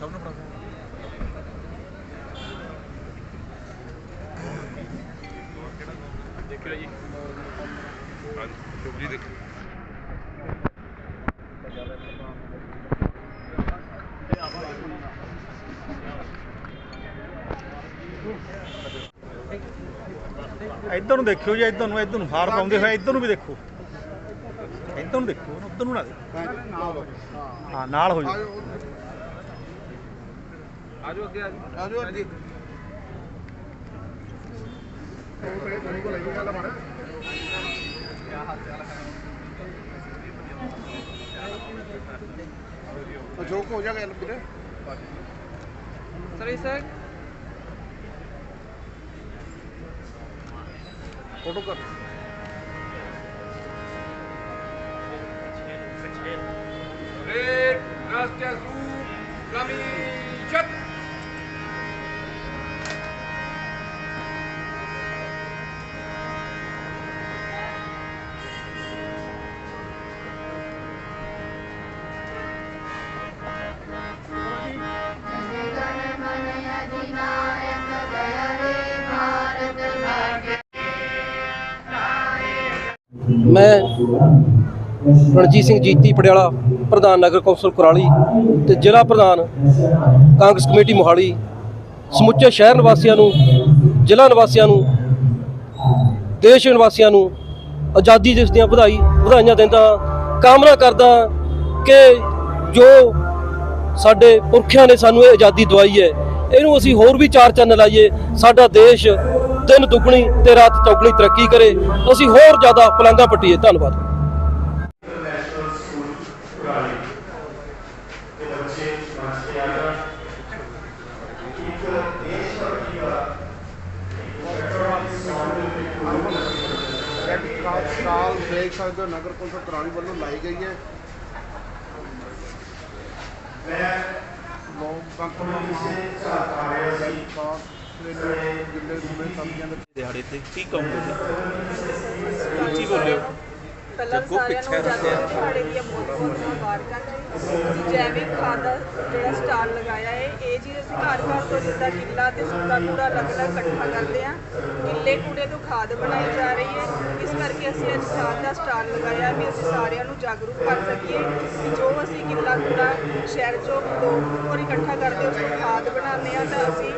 ਸਭ ਨੂੰ ਪੜਾ ਦੇਖਿਓ ਜੀ ਹਾਂਜੀ ਸ਼ੁਭਜੀ ਦੇਖੋ ਇੱਧਰ ਨੂੰ ਦੇਖਿਓ ਜੀ, ਇੱਧਰ ਨੂੰ ਇੱਧਰ ਨੂੰ ਹਾਰ ਪਾਉਂਦੇ ਹੋਏ, ਇੱਧਰ ਨੂੰ ਵੀ ਦੇਖੋ। ਇੱਧਰ ਨੂੰ ਦੇਖੋ ਉੱਧਰ ਨੂੰ ਨਾ ਦੇਖੋ। ਹਾਂ ਨਾਲ ਹੋ ਜਾਓ। ਆਜੋ। ਅੱਗੇ ਆਜੋ। ਅੱਗੇ। ਅਜੋਕ ਹੋ ਜਾਗਾ ਵੀਰੇ। ਸਰ ਸਰ ਫੋਟੋ ਕਰ। استهزئوا فميشت मैं ਰਣਜੀਤ ਸਿੰਘ ਜੀਤੀ ਪਟਿਆਲਾ, ਪ੍ਰਧਾਨ ਨਗਰ ਕੌਂਸਲ ਕੁਰਾਲੀ ਤੇ ਜ਼ਿਲ੍ਹਾ ਪ੍ਰਧਾਨ ਕਾਂਗਰਸ ਕਮੇਟੀ ਮੋਹਾਲੀ, ਸਮੁੱਚੇ ਸ਼ਹਿਰ ਨਿਵਾਸੀਆਂ ਨੂੰ, ਜ਼ਿਲ੍ਹਾ ਨਿਵਾਸੀਆਂ ਨੂੰ, ਦੇਸ਼ ਨਿਵਾਸੀਆਂ ਨੂੰ ਆਜ਼ਾਦੀ ਦਿਵਸ ਦੀਆਂ ਵਧਾਈ ਵਧਾਈਆਂ ਦਿੰਦਾ ਹਾਂ। ਕਾਮਨਾ ਕਰਦਾ ਕਿ ਜੋ ਸਾਡੇ ਪੁਰਖਿਆਂ ਨੇ ਸਾਨੂੰ ਇਹ ਆਜ਼ਾਦੀ ਦਵਾਈ ਹੈ, ਇਹਨੂੰ ਅਸੀਂ ਹੋਰ ਵੀ ਚਾਰ ਚੰਨ ਲਾਈਏ, ਸਾਡਾ ਦੇਸ਼ ਦਿਨ ਦੁੱਗਣੀ ਤੇ ਰਾਤ ਚੌਗਣੀ ਤਰੱਕੀ ਕਰੇ, ਅਸੀਂ ਹੋਰ ਜ਼ਿਆਦਾ ਪਲਾਂਘਾਂ ਪੱਟੀਏ ਧੰਨਵਾਦ ਇੰਟਰਨੈਸ਼ਨਲ ਸਕੂਲ ਕੁਰਾਲੀ ਦੇ ਦਾ ਦੇਖ ਸਕਦੇ ਹੋ ਨਗਰ ਕੌਂਸਲ ਕੁਰਾਲੀ ਵੱਲੋਂ ਲਾਈ ਗਈ ਹੈ। ਮੈਂ ਲੋਕ ਕੰਪਨੀ ਕਿਸੇ ਝਾਕ ਆ ਰਿਹਾ ਸੀ। ਸੂਬੇ ਸਬਜ਼ੀਆਂ ਦੇ ਦਿਹਾੜੇ ਤੇ ਕੀ ਕਹੋਗੇ ਉੱਚੀ ਬੋਲਿਓ। ਪਹਿਲਾਂ ਸਾਰਿਆਂ ਨੂੰ ਰੱਖਿਆ। ਦਿਹਾੜੇ ਦੀਆਂ ਬਹੁਤ ਬਹੁਤ ਮੁਬਾਰਕਾਂ ਜੈਵਿਕ ਖਾਦ ਦਾ ਜਿਹੜਾ ਸਟਾਲ ਲਗਾਇਆ ਹੈ ਇਹ ਜੀ ਅਸੀਂ ਘਰ ਘਰ ਤੋਂ ਜਿੱਦਾਂ ਗਿੱਲਾ ਤੇ ਸੁੱਕਾ ਕੂੜਾ ਅਲੱਗ-ਅਲੱਗ ਇਕੱਠਾ ਕਰਦੇ ਹਾਂ ਗਿੱਲੇ ਕੂੜੇ ਤੋਂ ਖਾਦ ਬਣਾਈ ਜਾ ਰਹੀ ਹੈ ਇਸ ਕਰਕੇ ਅਸੀਂ ਅੱਜ ਖਾਦ ਦਾ ਸਟਾਲ ਲਗਾਇਆ ਵੀ ਅਸੀਂ ਸਾਰਿਆਂ ਨੂੰ ਜਾਗਰੂਕ ਕਰ ਸਕੀਏ ਕਿ ਜੋ ਅਸੀਂ ਗਿੱਲਾ ਕੂੜਾ ਸ਼ਹਿਰ ਚੋਂ ਦੋ ਵਾਰ ਇਕੱਠਾ ਕਰਦੇ ਉਸ ਤੋਂ ਖਾਦ ਬਣਾਉਂਦੇ ਹਾਂ ਤਾਂ ਅਸੀਂ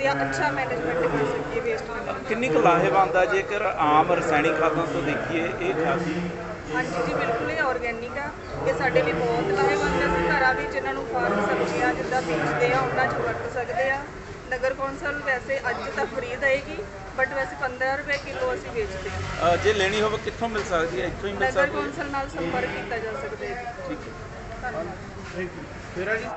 ਇਸ ਦਾ ਅੱਛਾ ਮੈਨੇਜਮੈਂਟ ਕਰ ਸਕੀਏ ਵੇਸਟ ਮੈਨੇਜਮੈਂਟ ਕਿੰਨੀ ਕੁ ਲਾਹੇਵੰਦ ਆ ਜੇਕਰ ਆਮ ਰਸਾਇਣਿਕ ਖਾਦਾਂ ਤੋਂ ਦੇਖੀਏ ਇਹ ਖਾਦ? ਹਾਂਜੀ ਜੀ ਬਿਲਕੁਲ ਇਹ ਆਰਗੈਨਿਕ ਆ। ਇਹ ਸਾਡੇ ਲਈ ਬਹੁਤ ਲਾਹੇਵੰਦ ਹੈ ਘਰਾਂ ਵਿੱਚ ਇਹਨਾਂ ਨੂੰ ਫਲ ਸਬਜ਼ੀਆਂ ਜਿੱਦਾਂ ਬੀਜਦੇ ਆ ਉਹਨਾਂ 'ਚ ਵਰਤ ਸਕਦੇ ਆ। ਨਗਰ ਕੌਂਸਲ ਵੈਸੇ ਅੱਜ ਤਾਂ ਫ੍ਰੀ ਦੇਗੀ ਬਟ ਵੈਸੇ 15 ਰੁਪਏ ਕਿਲੋ ਅਸੀਂ ਵੇਚਦੇ ਹਾਂ ਜੇ ਲੈਣੀ ਹੋਵੇ ਕਿੱਥੋਂ ਮਿਲ ਸਕਦੀ ਹੈ? ਇੱਥੋਂ ਹੀ ਮਿਲ ਨਗਰ ਸਕਦੀ ਹੈ? ਕੌਂਸਲ ਨਾਲ ਸੰਪਰਕ ਕੀਤਾ ਜਾ ਸਕਦਾ ਹੈ ਠੀਕ ਹੈ। ਧੰਨਵਾਦ। ਫੇਰ ਆ ਜੀ।